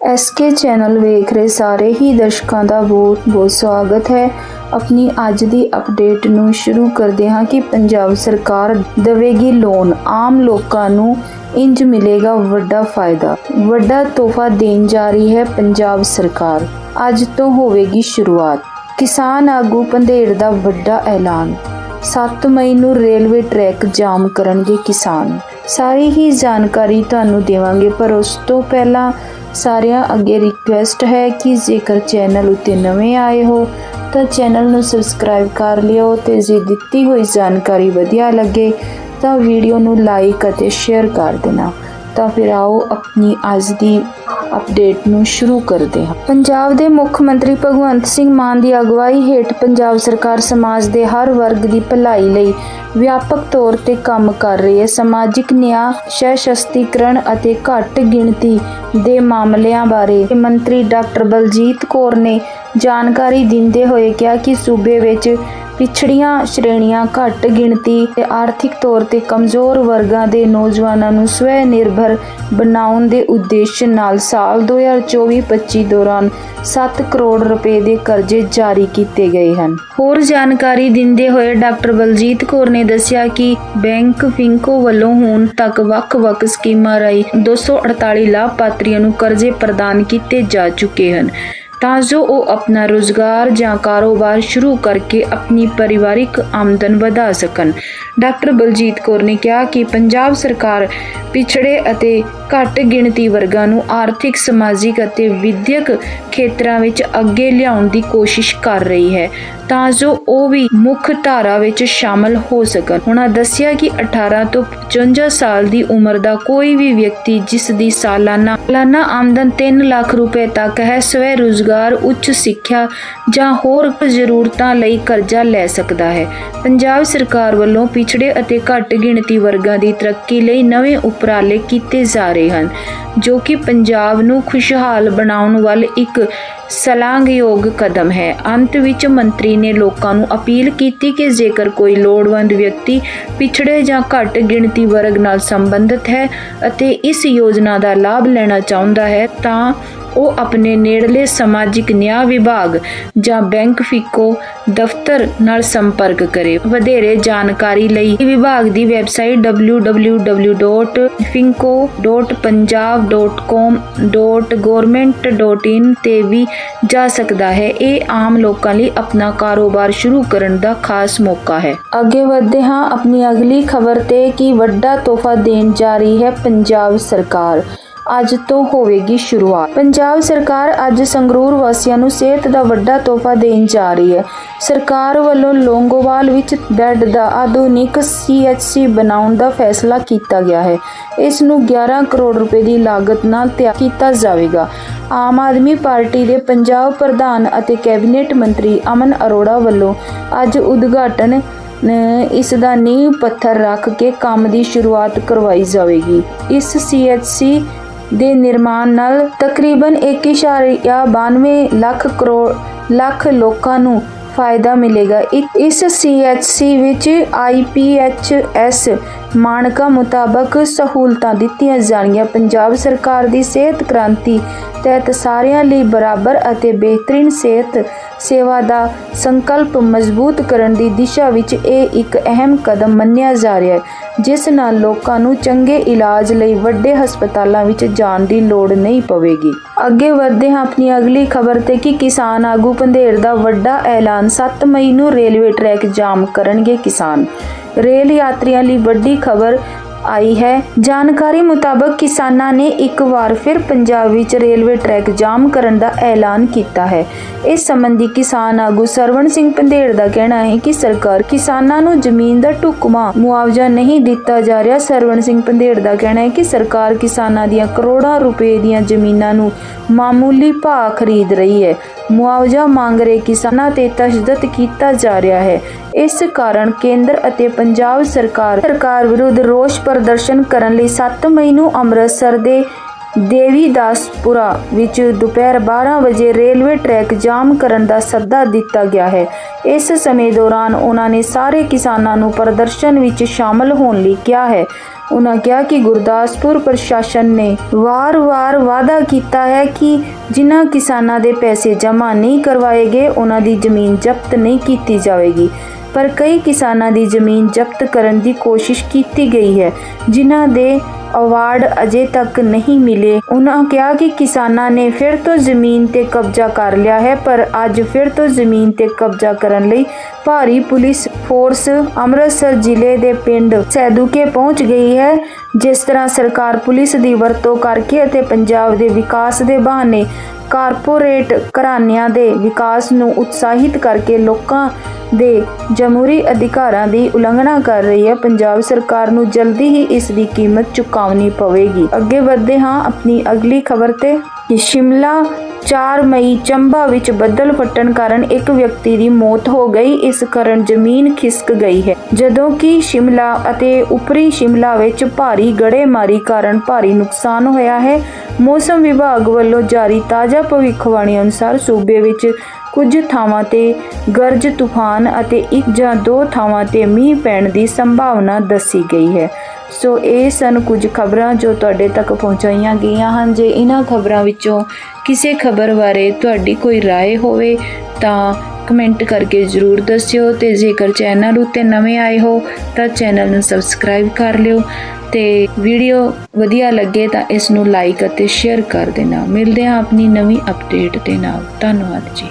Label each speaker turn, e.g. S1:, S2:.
S1: SK channel ਵੇਖ ਰਹੇ ਸਾਰੇ ਹੀ ਦਰਸ਼ਕਾਂ ਦਾ ਬਹੁਤ ਬਹੁਤ ਸਵਾਗਤ ਹੈ। ਆਪਣੀ ਅੱਜ ਦੀ ਅਪਡੇਟ ਨੂੰ ਸ਼ੁਰੂ ਕਰਦੇ ਹਾਂ ਕਿ ਪੰਜਾਬ ਸਰਕਾਰ ਦੇਵੇਗੀ ਲੋਨ ਆਮ ਲੋਕਾਂ ਨੂੰ ਇੰਜ ਮਿਲੇਗਾ ਵੱਡਾ ਫਾਇਦਾ। ਵੱਡਾ ਤੋਹਫਾ ਦੇਣ ਜਾ ਰਹੀ ਹੈ ਪੰਜਾਬ ਸਰਕਾਰ। ਅੱਜ ਤੋਂ ਹੋਵੇਗੀ ਸ਼ੁਰੂਆਤ। ਕਿਸਾਨ ਆਗੂ ਪੰਧੇੜ ਦਾ ਵੱਡਾ ਐਲਾਨ। 7 ਮਈ ਨੂੰ ਰੇਲਵੇ ਟਰੈਕ ਜਾਮ ਕਰਨਗੇ ਕਿਸਾਨ। ਸਾਰੀ ਹੀ ਜਾਣਕਾਰੀ ਤੁਹਾਨੂੰ ਦੇਵਾਂਗੇ, ਪਰ ਉਸ ਤੋਂ ਪਹਿਲਾਂ ਸਾਰਿਆਂ ਅੱਗੇ ਰਿਕੁਐਸਟ ਹੈ ਕਿ ਜੇਕਰ ਚੈਨਲ ਉੱਤੇ ਨਵੇਂ ਆਏ ਹੋ, ਤਾਂ ਚੈਨਲ ਨੂੰ ਸਬਸਕ੍ਰਾਈਬ ਕਰ ਲਿਓ ਤੇ ਜੇ ਦਿੱਤੀ ਹੋਈ ਜਾਣਕਾਰੀ ਵਧੀਆ ਲੱਗੇ, ਤਾਂ ਵੀਡੀਓ ਨੂੰ ਲਾਈਕ ਅਤੇ ਸ਼ੇਅਰ ਕਰ ਦੇਣਾ। ਤਾਂ ਫਿਰ ਆਓ ਆਪਣੀ ਅੱਜ ਦੀ ਅਪਡੇਟ ਨੂੰ ਸ਼ੁਰੂ ਕਰਦੇ ਹਾਂ। ਪੰਜਾਬ ਦੇ ਮੁੱਖ ਮੰਤਰੀ ਭਗਵੰਤ ਸਿੰਘ ਮਾਨ ਦੀ ਅਗਵਾਈ ਹੇਠ ਪੰਜਾਬ ਸਰਕਾਰ ਸਮਾਜ ਦੇ ਹਰ ਵਰਗ ਦੀ ਭਲਾਈ ਲਈ ਵਿਆਪਕ ਤੌਰ ਤੇ ਕੰਮ ਕਰ ਰਹੀ ਹੈ। ਸਮਾਜਿਕ ਨਿਆਂ ਸਸ਼ਕਤੀਕਰਨ ਅਤੇ ਘੱਟ ਗਿਣਤੀ ਦੇ ਮਾਮਲਿਆਂ ਬਾਰੇ ਮੰਤਰੀ ਡਾਕਟਰ ਬਲਜੀਤ ਕੌਰ ਨੇ ਜਾਣਕਾਰੀ ਦਿੰਦੇ ਹੋਏ ਕਿਹਾ ਕਿ ਸੂਬੇ ਵਿੱਚ ਪਿਛੜੀਆਂ ਸ਼੍ਰੇਣੀਆਂ ਘੱਟ ਗਿਣਤੀ ਤੇ ਆਰਥਿਕ ਤੌਰ ਤੇ ਕਮਜ਼ੋਰ ਵਰਗਾਂ ਦੇ ਨੌਜਵਾਨਾਂ ਨੂੰ ਸਵੈ ਨਿਰਭਰ ਬਣਾਉਣ ਦੇ ਉਦੇਸ਼ ਨਾਲ ਸਾਲ 2024-25 ਦੌਰਾਨ 7 ਕਰੋੜ ਰੁਪਏ ਦੇ ਕਰਜ਼ੇ ਜਾਰੀ ਕੀਤੇ ਗਏ ਹਨ। ਹੋਰ ਜਾਣਕਾਰੀ ਦਿੰਦੇ ਹੋਏ ਡਾਕਟਰ ਬਲਜੀਤ ਕੌਰ ਨੇ ਦੱਸਿਆ ਕਿ ਬੈਂਕ ਫਿੰਕੋ ਵੱਲੋਂ ਹੁਣ ਤੱਕ ਵੱਖ-ਵੱਖ ਸਕੀਮਾਂ ਰਾਹੀਂ 248 ਲਾਭਪਾਤਰੀਆਂ ਨੂੰ ਕਰਜ਼ੇ ਪ੍ਰਦਾਨ ਕੀਤੇ ਜਾ ਚੁੱਕੇ ਹਨ। ਤਾਂ ਜੋ ਉਹ ਆਪਣਾ ਰੋਜ਼ਗਾਰ ਜਾਂ ਕਾਰੋਬਾਰ ਸ਼ੁਰੂ ਕਰਕੇ ਆਪਣੀ ਪਰਿਵਾਰਿਕ ਆਮਦਨ ਵਧਾ ਸਕਣ। ਡਾਕਟਰ ਬਲਜੀਤ ਕੌਰ ਨੇ ਕਿਹਾ ਕਿ ਪੰਜਾਬ ਸਰਕਾਰ ਪਿਛੜੇ ਅਤੇ ਘੱਟ ਗਿਣਤੀ ਵਰਗਾਂ ਨੂੰ ਆਰਥਿਕ, ਸਮਾਜਿਕ ਅਤੇ ਵਿਦਿਅਕ ਖੇਤਰਾਂ ਵਿੱਚ ਅੱਗੇ ਲਿਆਉਣ ਦੀ ਕੋਸ਼ਿਸ਼ ਕਰ ਰਹੀ ਹੈ ਤਾਂ ਜੋ ਉਹ ਵੀ ਮੁੱਖ ਧਾਰਾ ਵਿੱਚ ਸ਼ਾਮਲ ਹੋ ਸਕਣ। ਉਹਨਾਂ ਦੱਸਿਆ ਕਿ 18 ਤੋਂ 55 ਸਾਲ ਦੀ ਉਮਰ ਦਾ ਕੋਈ ਵੀ ਵਿਅਕਤੀ ਜਿਸ ਦੀ ਸਾਲਾਨਾ ਸਾਲਾਨਾ ਆਮਦਨ 3 ਲੱਖ ਰੁਪਏ ਤੱਕ ਹੈ, ਸਵੈ ਰੁਜ਼ਗਾਰ ਉੱਚ ਸਿੱਖਿਆ ਜਾਂ ਹੋਰ ਜ਼ਰੂਰਤਾਂ ਲਈ ਕਰਜ਼ਾ ਲੈ ਸਕਦਾ ਹੈ। ਪੰਜਾਬ ਸਰਕਾਰ ਵੱਲੋਂ ਪਿਛੜੇ ਅਤੇ ਘੱਟ ਗਿਣਤੀ ਵਰਗਾਂ ਦੀ ਤਰੱਕੀ ਲਈ ਨਵੇਂ ਉਪਰਾਲੇ ਕੀਤੇ ਜਾ ਰਹੇ ਹਨ, ਜੋ ਕਿ ਪੰਜਾਬ ਨੂੰ ਖੁਸ਼ਹਾਲ ਬਣਾਉਣ ਵੱਲ ਇੱਕ ਸਲਾਘਯੋਗ ਕਦਮ ਹੈ। ਅੰਤ ਵਿੱਚ ਮੰਤਰੀ ਨੇ ਲੋਕਾਂ ਨੂੰ ਅਪੀਲ ਕੀਤੀ ਕਿ ਜੇਕਰ ਕੋਈ ਲੋੜਵੰਦ ਵਿਅਕਤੀ ਪਿਛੜੇ ਜਾਂ ਘੱਟ ਗਿਣਤੀ ਵਰਗ ਨਾਲ ਸੰਬੰਧਿਤ ਹੈ ਅਤੇ ਇਸ ਯੋਜਨਾ ਦਾ ਲਾਭ ਲੈਣਾ ਚਾਹੁੰਦਾ ਹੈ, ਤਾਂ ਉਹ ਆਪਣੇ ਨੇੜਲੇ ਸਮਾਜਿਕ ਨਿਆਂ ਵਿਭਾਗ ਜਾਂ ਬੈਂਕ ਫਿਕੋ ਦਫ਼ਤਰ ਨਾਲ ਸੰਪਰਕ ਕਰੇ। ਵਧੇਰੇ ਜਾਣਕਾਰੀ ਲਈ ਵਿਭਾਗ ਦੀ ਵੈਬਸਾਈਟ www.finco.punjab.com.government.in ਤੇ ਵੀ ਜਾ ਸਕਦਾ ਹੈ। ਇਹ ਆਮ ਲੋਕਾਂ ਲਈ ਆਪਣਾ ਕਾਰੋਬਾਰ ਸ਼ੁਰੂ ਕਰਨ ਦਾ ਖਾਸ ਮੌਕਾ ਹੈ। ਅੱਗੇ ਵਧਦੇ ਹਾਂ, ਆਪਣੀ ਅਗਲੀ ਖਬਰ ਤੇ ਕਿ ਵੱਡਾ ਤੋਹਫਾ ਦੇਣ ਜਾ ਰਹੀ ਹੈ ਪੰਜਾਬ ਸਰਕਾਰ। ਅੱਜ ਤੋਂ ਹੋਵੇਗੀ ਸ਼ੁਰੂਆਤ। ਪੰਜਾਬ ਸਰਕਾਰ ਅੱਜ ਸੰਗਰੂਰ ਵਾਸੀਆਂ ਨੂੰ ਸਿਹਤ ਦਾ ਵੱਡਾ ਤੋਹਫਾ ਦੇਣ ਜਾ ਰਹੀ ਹੈ। ਸਰਕਾਰ ਵੱਲੋਂ ਲੋਂਗੋਵਾਲ ਵਿੱਚ ਬੈੱਡ ਦਾ ਆਧੁਨਿਕ ਸੀਐਚਸੀ ਬਣਾਉਣ ਦਾ ਫੈਸਲਾ ਕੀਤਾ ਗਿਆ ਹੈ। ਇਸ ਨੂੰ 11 ਕਰੋੜ ਰੁਪਏ ਦੀ ਲਾਗਤ ਨਾਲ ਤਿਆਰ ਕੀਤਾ ਜਾਵੇਗਾ। ਆਮ ਆਦਮੀ ਪਾਰਟੀ ਦੇ ਪੰਜਾਬ ਪ੍ਰਧਾਨ ਅਤੇ ਕੈਬਨਿਟ ਮੰਤਰੀ ਅਮਨ ਅਰੋੜਾ ਵੱਲੋਂ ਅੱਜ ਉਦਘਾਟਨ ਇਸ ਦਾ ਨੀਂਹ ਪੱਥਰ ਰੱਖ ਕੇ ਕੰਮ ਦੀ ਸ਼ੁਰੂਆਤ ਕਰਵਾਈ ਜਾਵੇਗੀ। ਇਸ ਸੀਐਚਸੀ ਦੇ ਨਿਰਮਾਣ ਨਾਲ ਤਕਰੀਬਨ 1.92 ਲੱਖ ਕਰੋੜ, ਲੱਖ ਲੋਕਾਂ ਨੂੰ ਫਾਇਦਾ ਮਿਲੇਗਾ। ਇ- ਇਸ ਸੀਐਚਸੀ ਵਿੱਚ ਆਈਪੀਐਚਐਸ ਮਾਨਕਾਂ ਮੁਤਾਬਕ ਸਹੂਲਤਾਂ ਦਿੱਤੀਆਂ ਜਾਣਗੀਆਂ। ਪੰਜਾਬ ਸਰਕਾਰ ਦੀ ਸਿਹਤ ਕ੍ਰਾਂਤੀ ਤਹਿਤ ਸਾਰਿਆਂ ਲਈ ਬਰਾਬਰ ਅਤੇ ਬਿਹਤਰੀਨ ਸਿਹਤ ਸੇਵਾ ਦਾ ਸੰਕਲਪ ਮਜ਼ਬੂਤ ਕਰਨ ਦੀ ਦਿਸ਼ਾ ਵਿੱਚ ਇਹ ਇੱਕ ਅਹਿਮ ਕਦਮ ਮੰਨਿਆ ਜਾ ਰਿਹਾ ਹੈ, ਜਿਸ ਨਾਲ ਲੋਕਾਂ ਨੂੰ ਚੰਗੇ ਇਲਾਜ ਲਈ ਵੱਡੇ ਹਸਪਤਾਲਾਂ ਵਿੱਚ ਜਾਣ ਦੀ ਲੋੜ ਨਹੀਂ ਪਵੇਗੀ। ਅੱਗੇ ਵਧਦੇ ਹਾਂ ਆਪਣੀ ਅਗਲੀ ਖਬਰ ਤੇ ਕਿ ਕਿਸਾਨ ਆਗੂ ਪੰਧੇਰ ਦਾ ਵੱਡਾ ਐਲਾਨ 7 ਮਈ ਨੂੰ ਰੇਲਵੇ ਟਰੈਕ ਜਾਮ ਕਰਨਗੇ ਕਿਸਾਨ। ਰੇਲ ਯਾਤਰੀਆਂ ਲਈ ਵੱਡੀ ਖਬਰ ਆਈ ਹੈ। ਜਾਣਕਾਰੀ ਮੁਤਾਬਕ ਕਿਸਾਨਾਂ ਨੇ ਇੱਕ ਵਾਰ ਫਿਰ ਪੰਜਾਬ ਵਿੱਚ ਰੇਲਵੇ ਟਰੈਕ ਜਾਮ ਕਰਨ ਦਾ ਐਲਾਨ ਕੀਤਾ ਹੈ। ਇਸ ਸੰਬੰਧੀ ਕਿਸਾਨ ਆਗੂ ਸਰਵਣ ਸਿੰਘ ਪੰਧੇੜ ਦਾ ਕਹਿਣਾ ਹੈ ਕਿ ਸਰਕਾਰ ਕਿਸਾਨਾਂ ਨੂੰ ਜ਼ਮੀਨ ਦਾ ਢੁਕਵਾਂ ਮੁਆਵਜ਼ਾ ਨਹੀਂ ਦਿੱਤਾ ਜਾ ਰਿਹਾ। ਸਰਵਣ ਸਿੰਘ ਪੰਧੇੜ ਦਾ ਕਹਿਣਾ ਹੈ ਕਿ ਸਰਕਾਰ ਕਿਸਾਨਾਂ ਦੀਆਂ ਕਰੋੜਾਂ ਰੁਪਏ ਦੀਆਂ ਜ਼ਮੀਨਾਂ ਨੂੰ ਮਾਮੂਲੀ ਭਾਅ ਖਰੀਦ ਰਹੀ ਹੈ। ਮੁਆਵਜ਼ਾ ਮੰਗ ਰਹੇ ਕਿਸਾਨਾਂ ਤੇ ਤਸ਼ੱਦਦ ਕੀਤਾ ਜਾ ਰਿਹਾ ਹੈ। ਇਸ ਕਾਰਨ ਕੇਂਦਰ ਅਤੇ ਪੰਜਾਬ ਸਰਕਾਰ ਸਰਕਾਰ ਵਿਰੁੱਧ ਰੋਸ ਪ੍ਰਦਰਸ਼ਨ ਕਰਨ ਲਈ 7 ਮਈ ਨੂੰ ਅੰਮ੍ਰਿਤਸਰ ਦੇ ਦੇਵੀਦਾਸਪੁਰਾ ਵਿੱਚ ਦੁਪਹਿਰ 12 ਵਜੇ ਰੇਲਵੇ ਟਰੈਕ ਜਾਮ ਕਰਨ ਦਾ ਸੱਦਾ ਦਿੱਤਾ ਗਿਆ ਹੈ। ਇਸ ਸਮੇਂ ਦੌਰਾਨ ਉਹਨਾਂ ਨੇ ਸਾਰੇ ਕਿਸਾਨਾਂ ਨੂੰ ਪ੍ਰਦਰਸ਼ਨ ਵਿੱਚ ਸ਼ਾਮਲ ਹੋਣ ਲਈ ਕਿਹਾ ਹੈ। ਉਹਨਾਂ ਕਿਹਾ ਕਿ ਗੁਰਦਾਸਪੁਰ ਪ੍ਰਸ਼ਾਸਨ ਨੇ ਵਾਰ-ਵਾਰ ਵਾਅਦਾ ਕੀਤਾ ਹੈ ਕਿ ਜਿਨ੍ਹਾਂ ਕਿਸਾਨਾਂ ਦੇ ਪੈਸੇ ਜਮ੍ਹਾਂ ਨਹੀਂ ਕਰਵਾਏ ਗਏ, ਉਹਨਾਂ ਦੀ ਜ਼ਮੀਨ ਜ਼ਬਤ ਨਹੀਂ ਕੀਤੀ ਜਾਵੇਗੀ। ਪਰ ਕਈ ਕਿਸਾਨਾਂ ਦੀ ਜ਼ਮੀਨ ਜ਼ਬਤ ਕਰਨ ਦੀ ਕੋਸ਼ਿਸ਼ ਕੀਤੀ ਗਈ ਹੈ, ਜਿਨ੍ਹਾਂ ਦੇ ਅਵਾਰਡ ਅਜੇ ਤੱਕ ਨਹੀਂ ਮਿਲੇ। ਉਹਨਾਂ ਕਿਹਾ ਕਿ ਕਿਸਾਨਾਂ ਨੇ ਫਿਰ ਤੋਂ ਜ਼ਮੀਨ ਤੇ ਕਬਜ਼ਾ ਕਰ ਲਿਆ ਹੈ, ਪਰ ਅੱਜ ਫਿਰ ਤੋਂ ਜ਼ਮੀਨ ਤੇ ਕਬਜ਼ਾ ਕਰਨ ਲਈ ਭਾਰੀ ਪੁਲਿਸ ਫੋਰਸ ਅੰਮ੍ਰਿਤਸਰ ਜ਼ਿਲ੍ਹੇ ਦੇ ਪਿੰਡ ਸੈਦੂਕੇ ਪਹੁੰਚ ਗਈ ਹੈ, ਜਿਸ ਤਰ੍ਹਾਂ ਸਰਕਾਰ ਪੁਲਿਸ ਦੀ ਵਰਤੋਂ ਕਰਕੇ ਅਤੇ ਪੰਜਾਬ ਦੇ ਵਿਕਾਸ ਦੇ ਬਹਾਨੇ ਕਾਰਪੋਰੇਟ ਘਰਾਣਿਆਂ ਦੇ ਵਿਕਾਸ ਨੂੰ ਉਤਸ਼ਾਹਿਤ ਕਰਕੇ ਲੋਕਾਂ ਦੇ ਜਮਹੂਰੀ ਅਧਿਕਾਰਾਂ ਦੀ ਉਲੰਘਣਾ ਕਰ ਰਹੀ ਹੈ। ਪੰਜਾਬ ਸਰਕਾਰ ਨੂੰ ਜਲਦੀ ਹੀ ਇਸ ਦੀ ਕੀਮਤ ਚੁਕਾਉਣੀ ਪਵੇਗੀ। ਅੱਗੇ ਵਧਦੇ ਹਾਂ ਆਪਣੀ ਅਗਲੀ ਖਬਰ ਤੇ। ਕਿ ਸ਼ਿਮਲਾ 4 ਮਈ ਚੰਬਾ ਵਿੱਚ ਬੱਦਲ ਫਟਣ ਕਾਰਨ ਇੱਕ ਵਿਅਕਤੀ ਦੀ ਮੌਤ ਹੋ ਗਈ। ਇਸ ਕਾਰਨ ਜ਼ਮੀਨ ਖਿਸਕ ਗਈ ਹੈ। ਜਦੋਂ ਕਿ ਸ਼ਿਮਲਾ ਅਤੇ ਉੱਪਰੀ ਸ਼ਿਮਲਾ ਵਿੱਚ ਭਾਰੀ ਗੜੇਮਾਰੀ ਕਾਰਨ ਭਾਰੀ ਨੁਕਸਾਨ ਹੋਇਆ ਹੈ। ਮੌਸਮ ਵਿਭਾਗ ਵੱਲੋਂ ਜਾਰੀ ਤਾਜ਼ਾ ਭਵਿੱਖਬਾਣੀ ਅਨੁਸਾਰ ਸੂਬੇ ਵਿੱਚ ਕੁਝ ਥਾਵਾਂ ਤੇ ਗਰਜ ਤੂਫਾਨ ਅਤੇ ਇੱਕ ਜਾਂ ਦੋ ਥਾਵਾਂ ਤੇ ਮੀਂਹ ਪੈਣ ਦੀ ਸੰਭਾਵਨਾ ਦੱਸੀ ਗਈ ਹੈ ਸੋ ਇਹ ਸਨ ਕੁਝ ਖਬਰਾਂ ਜੋ ਤੁਹਾਡੇ ਤੱਕ ਪਹੁੰਚਾਈਆਂ ਗਈਆਂ ਹਨ ਜੇ ਇਹਨਾਂ ਖਬਰਾਂ ਵਿੱਚੋਂ ਕਿਸੇ ਖਬਰ ਬਾਰੇ ਤੁਹਾਡੀ ਕੋਈ رائے ਹੋਵੇ ਤਾਂ ਕਮੈਂਟ ਕਰਕੇ ਜ਼ਰੂਰ ਦੱਸਿਓ ਤੇ ਜੇਕਰ ਚੈਨਲ ਉੱਤੇ ਨਵੇਂ ਆਏ ਹੋ ਤਾਂ ਚੈਨਲ ਨੂੰ ਸਬਸਕ੍ਰਾਈਬ ਕਰ ਲਿਓ ਤੇ ਵੀਡੀਓ ਵਧੀਆ ਲੱਗੇ ਤਾਂ ਇਸ ਨੂੰ ਲਾਈਕ ਅਤੇ ਸ਼ੇਅਰ ਕਰ ਦੇਣਾ। ਮਿਲਦੇ ਹਾਂ ਆਪਣੀ ਨਵੀਂ ਅਪਡੇਟ ਦੇ ਨਾਲ। ਧੰਨਵਾਦ ਜੀ।